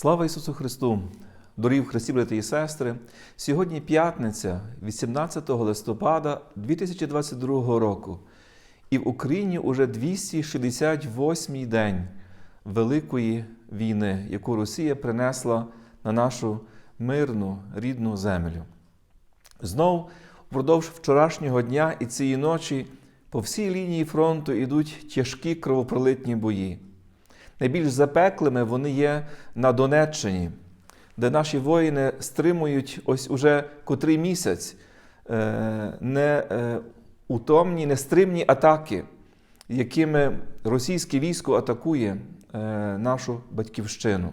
Слава Ісусу Христу! Дорогі в Христі, брати і сестри! Сьогодні п'ятниця, 18 листопада 2022 року, і в Україні уже 268-й день Великої війни, яку Росія принесла на нашу мирну рідну землю. Знов впродовж вчорашнього дня і цієї ночі по всій лінії фронту йдуть тяжкі кровопролитні бої. Найбільш запеклими вони є на Донеччині, де наші воїни стримують ось уже котрий місяць е, неутомні, нестримні атаки, якими російське військо атакує е, нашу батьківщину.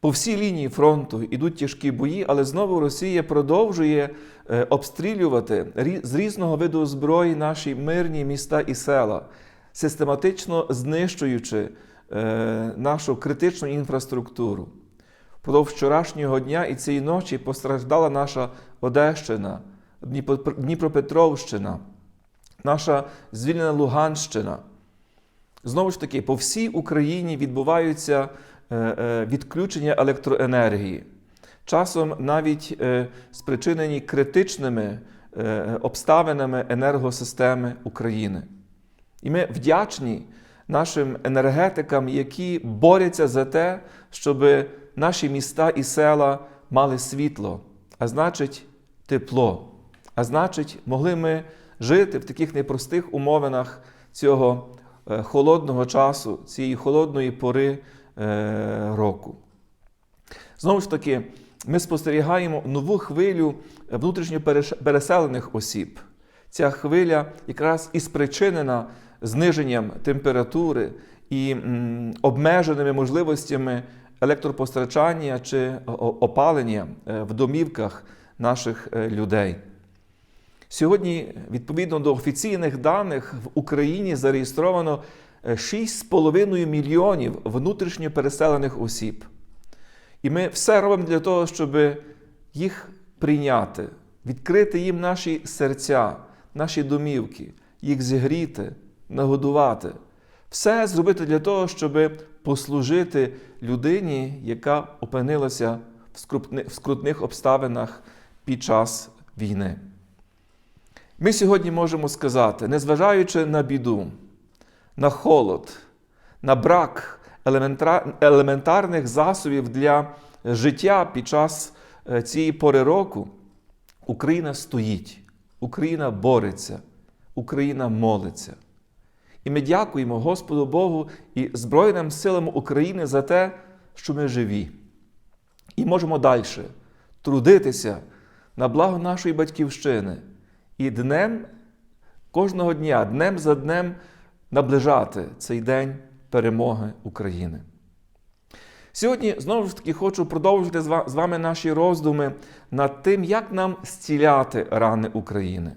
По всій лінії фронту йдуть тяжкі бої, але знову Росія продовжує е, обстрілювати з різного виду зброї наші мирні міста і села, систематично знищуючи е, нашу критичну інфраструктуру. Впродовж вчорашнього дня і цієї ночі постраждала наша Одещина, Дніпропетровщина, наша звільнена Луганщина. Знову ж таки, по всій Україні відбуваються е, е, відключення електроенергії, часом навіть е, спричинені критичними е, обставинами енергосистеми України. І ми вдячні нашим енергетикам, які борються за те, щоб наші міста і села мали світло, а значить, тепло. А значить, могли ми жити в таких непростих умовинах цього е, холодного часу, цієї холодної пори е, року. Знову ж таки, ми спостерігаємо нову хвилю внутрішньо переселених осіб. Ця хвиля якраз і спричинена зниженням температури і обмеженими можливостями електропостачання чи опалення е, в домівках наших е, людей. Сьогодні, відповідно до офіційних даних, в Україні зареєстровано е, 6,5 мільйонів внутрішньо переселених осіб. І ми все робимо для того, щоб їх прийняти, відкрити їм наші серця, наші домівки, їх зігріти, нагодувати. Все зробити для того, щоб послужити людині, яка опинилася в скрутних обставинах під час війни. Ми сьогодні можемо сказати, незважаючи на біду, на холод, на брак елементарних засобів для життя під час е, цієї пори року, Україна стоїть, Україна бореться, Україна молиться. І ми дякуємо Господу Богу і Збройним силам України за те, що ми живі. І можемо далі трудитися на благо нашої батьківщини і днем кожного дня, днем за днем наближати цей день перемоги України. Сьогодні знову ж таки хочу продовжити з вами наші роздуми над тим, як нам зціляти рани України.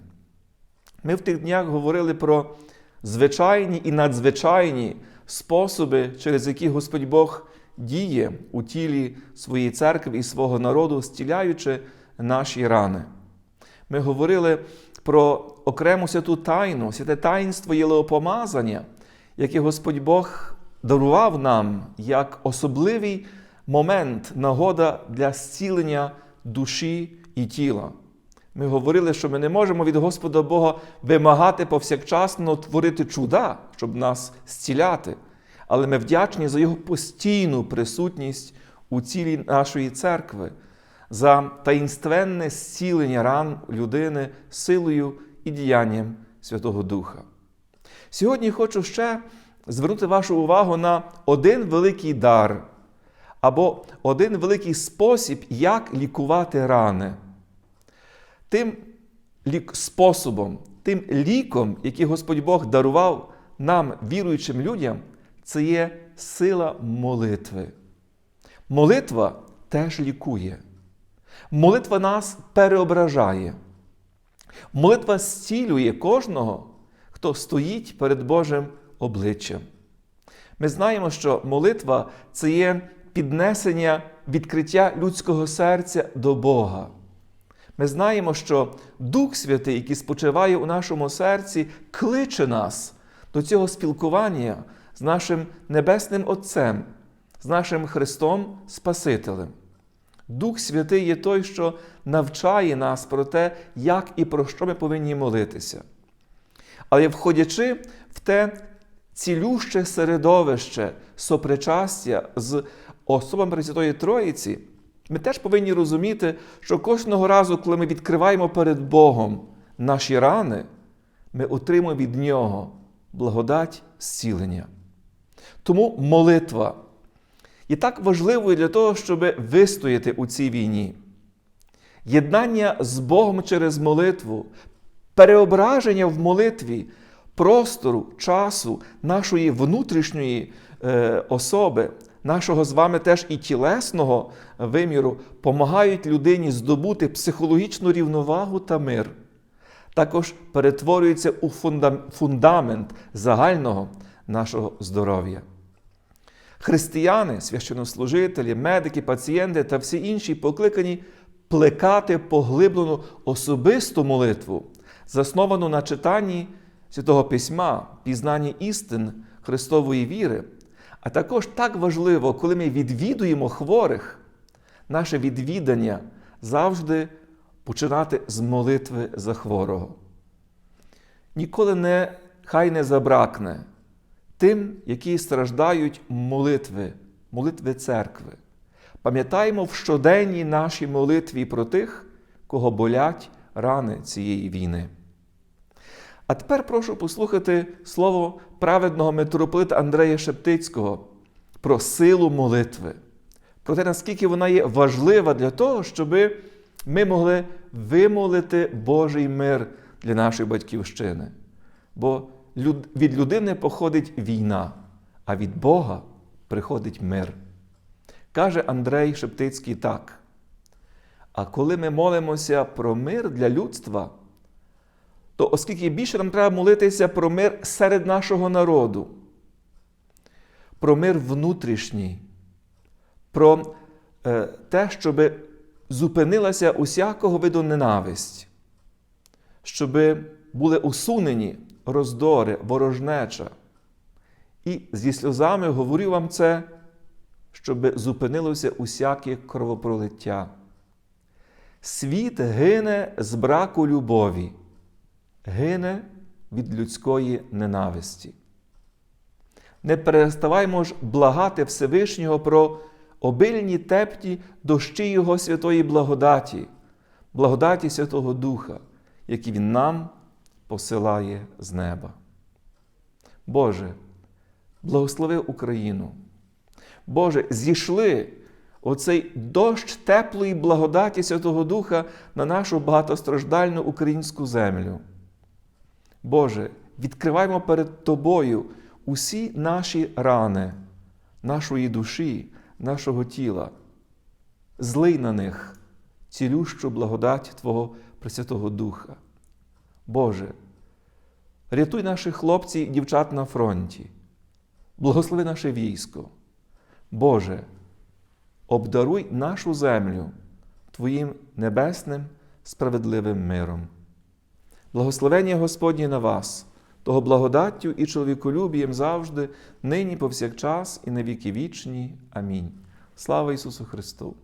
Ми в тих днях говорили про звичайні і надзвичайні способи, через які Господь Бог діє у тілі своєї церкви і свого народу, зціляючи наші рани. Ми говорили про окрему святу тайну, святе таїнство єлеопомазання, яке Господь Бог дарував нам як особливий момент, нагода для зцілення душі і тіла. Ми говорили, що ми не можемо від Господа Бога вимагати повсякчасно творити чуда, щоб нас зціляти. Але ми вдячні за Його постійну присутність у цілі нашої церкви, за таїнственне зцілення ран людини силою і діянням Святого Духа. Сьогодні хочу ще звернути вашу увагу на один великий дар або один великий спосіб, як лікувати рани. Тим способом, тим ліком, який Господь Бог дарував нам, віруючим людям, це є сила молитви. Молитва теж лікує. Молитва нас переображає. Молитва зцілює кожного, хто стоїть перед Божим обличчям. Ми знаємо, що молитва це є піднесення відкриття людського серця до Бога. Ми знаємо, що Дух Святий, який спочиває у нашому серці, кличе нас до цього спілкування з нашим Небесним Отцем, з нашим Христом Спасителем. Дух Святий є той, що навчає нас про те, як і про що ми повинні молитися. Але входячи в те цілюще середовище сопричастя з особами Пресвятої Троїці, ми теж повинні розуміти, що кожного разу, коли ми відкриваємо перед Богом наші рани, ми отримуємо від Нього благодать зцілення. Тому молитва є так важливою для того, щоб вистояти у цій війні. Єднання з Богом через молитву, переображення в молитві простору, часу, нашої внутрішньої е, особи, нашого з вами теж і тілесного виміру, помагають людині здобути психологічну рівновагу та мир. Також перетворюються у фундамент загального нашого здоров'я. Християни, священнослужителі, медики, пацієнти та всі інші покликані плекати поглиблену особисту молитву, засновану на читанні Святого Письма, пізнанні істин Христової віри. А також так важливо, коли ми відвідуємо хворих, наше відвідання завжди починати з молитви за хворого. Ніколи не, хай не забракне тим, які страждають молитви, молитви церкви. Пам'ятаємо в щоденній нашій молитві про тих, кого болять рани цієї війни. А тепер прошу послухати слово праведного митрополита Андрея Шептицького про силу молитви, про те, наскільки вона є важлива для того, щоб ми могли вимолити Божий мир для нашої батьківщини. Бо від людини походить війна, а від Бога приходить мир. Каже Андрей Шептицький так. А коли ми молимося про мир для людства, то оскільки більше нам треба молитися про мир серед нашого народу, про мир внутрішній, про е, те, щоб зупинилася усякого виду ненависть, щоб були усунені роздори, ворожнеча. І зі сльозами говорю вам це, щоб зупинилося усяке кровопролиття. Світ гине з браку любові, гине від людської ненависті. Не переставаймо ж благати Всевишнього про обильні тепті дощі Його святої благодаті, благодаті Святого Духа, які Він нам посилає з неба. Боже, благослови Україну. Боже, зійшли оцей дощ теплої благодаті Святого Духа на нашу багатостраждальну українську землю. Боже, відкриваємо перед Тобою усі наші рани, нашої душі, нашого тіла. Злий на них цілющу благодать Твого Пресвятого Духа. Боже, рятуй наших хлопців і дівчат на фронті, благослови наше військо. Боже, обдаруй нашу землю Твоїм небесним справедливим миром. Благословення Господнє на вас, того благодаттю і чоловіколюбієм завжди, нині повсякчас і на віки вічні. Амінь. Слава Ісусу Христу!